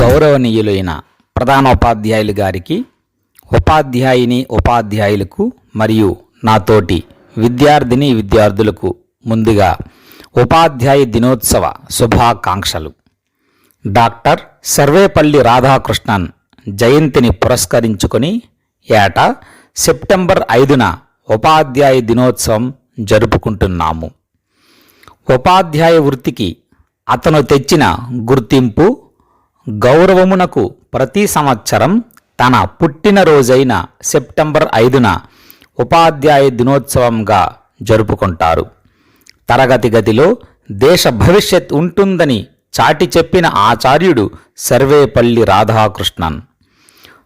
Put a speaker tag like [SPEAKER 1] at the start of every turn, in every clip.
[SPEAKER 1] గౌరవనీయులైన ప్రధానోపాధ్యాయులు గారికి ఉపాధ్యాయుని ఉపాధ్యాయులకు మరియు నాతోటి విద్యార్థిని విద్యార్థులకు ముందుగా ఉపాధ్యాయ దినోత్సవ శుభాకాంక్షలు. డాక్టర్ సర్వేపల్లి రాధాకృష్ణన్ జయంతిని పురస్కరించుకొని ఏటా సెప్టెంబర్ ఐదున ఉపాధ్యాయ దినోత్సవం జరుపుకుంటున్నాము. ఉపాధ్యాయ వృత్తికి అతను తెచ్చిన గుర్తింపు గౌరవమునకు ప్రతి సంవత్సరం తన పుట్టినరోజైన సెప్టెంబర్ ఐదున ఉపాధ్యాయ దినోత్సవంగా జరుపుకుంటారు. తరగతి గదిలో దేశ భవిష్యత్ ఉంటుందని చాటి చెప్పిన ఆచార్యుడు సర్వేపల్లి రాధాకృష్ణన్.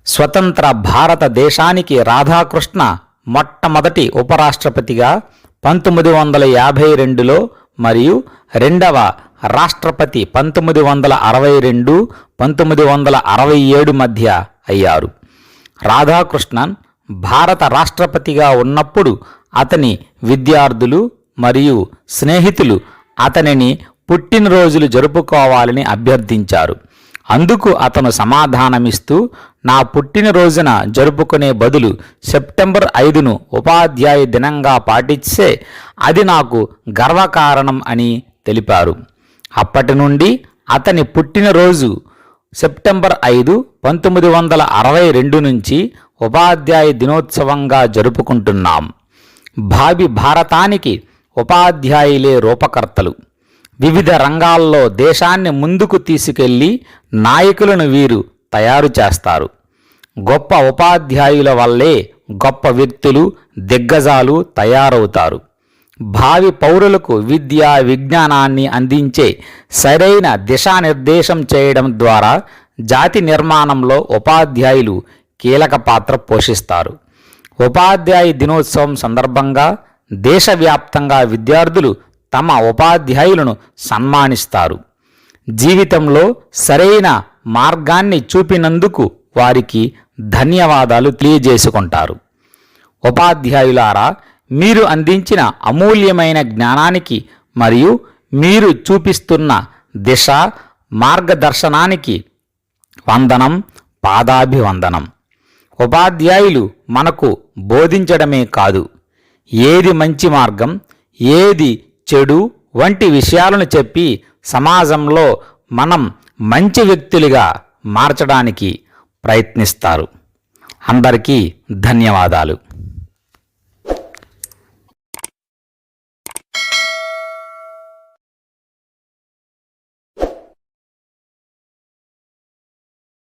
[SPEAKER 1] స్వతంత్ర భారతదేశానికి రాధాకృష్ణ మొట్టమొదటి ఉపరాష్ట్రపతిగా పంతొమ్మిది వందల యాభై రెండులో మరియు రెండవ రాష్ట్రపతి పంతొమ్మిది వందల అరవై రెండు పంతొమ్మిది వందల అరవై ఏడు మధ్య అయ్యారు. రాధాకృష్ణన్ భారత రాష్ట్రపతిగా ఉన్నప్పుడు అతని విద్యార్థులు మరియు స్నేహితులు అతనిని పుట్టినరోజులు జరుపుకోవాలని అభ్యర్థించారు. అందుకు అతను సమాధానమిస్తూ నా పుట్టినరోజున జరుపుకునే బదులు సెప్టెంబర్ ఐదును ఉపాధ్యాయ దినంగా పాటిస్తే అది నాకు గర్వకారణం అని తెలిపారు. అప్పటి నుండి అతని పుట్టినరోజు సెప్టెంబర్ ఐదు పంతొమ్మిది వందల అరవై రెండు నుంచి ఉపాధ్యాయ దినోత్సవంగా జరుపుకుంటున్నాం. భావి భారతానికి ఉపాధ్యాయులే రూపకర్తలు. వివిధ రంగాల్లో దేశాన్ని ముందుకు తీసుకెళ్ళి నాయకులను వీరు తయారు చేస్తారు. గొప్ప ఉపాధ్యాయుల వల్లే గొప్ప వ్యక్తులు దిగ్గజాలు తయారవుతారు. భావి పౌరులకు విద్య విజ్ఞానాన్ని అందించే సరైన దిశానిర్దేశం చేయడం ద్వారా జాతి నిర్మాణంలో ఉపాధ్యాయులు కీలక పాత్ర పోషిస్తారు. ఉపాధ్యాయ దినోత్సవం సందర్భంగా దేశవ్యాప్తంగా విద్యార్థులు తమ ఉపాధ్యాయులను సన్మానిస్తారు. జీవితంలో సరైన మార్గాన్ని చూపినందుకు వారికి ధన్యవాదాలు తెలియజేసుకుంటారు. ఉపాధ్యాయులారా మీరు అందించిన అమూల్యమైన జ్ఞానానికి మరియు మీరు చూపిస్తున్న దిశ మార్గదర్శనానికి వందనం పాదాభివందనం. ఉపాధ్యాయులు మనకు బోధించడమే కాదు ఏది మంచి మార్గం ఏది చెడు వంటి విషయాలను చెప్పి సమాజంలో మనం మంచి వ్యక్తులుగా మార్చడానికి ప్రయత్నిస్తారు. అందరికీ ధన్యవాదాలు.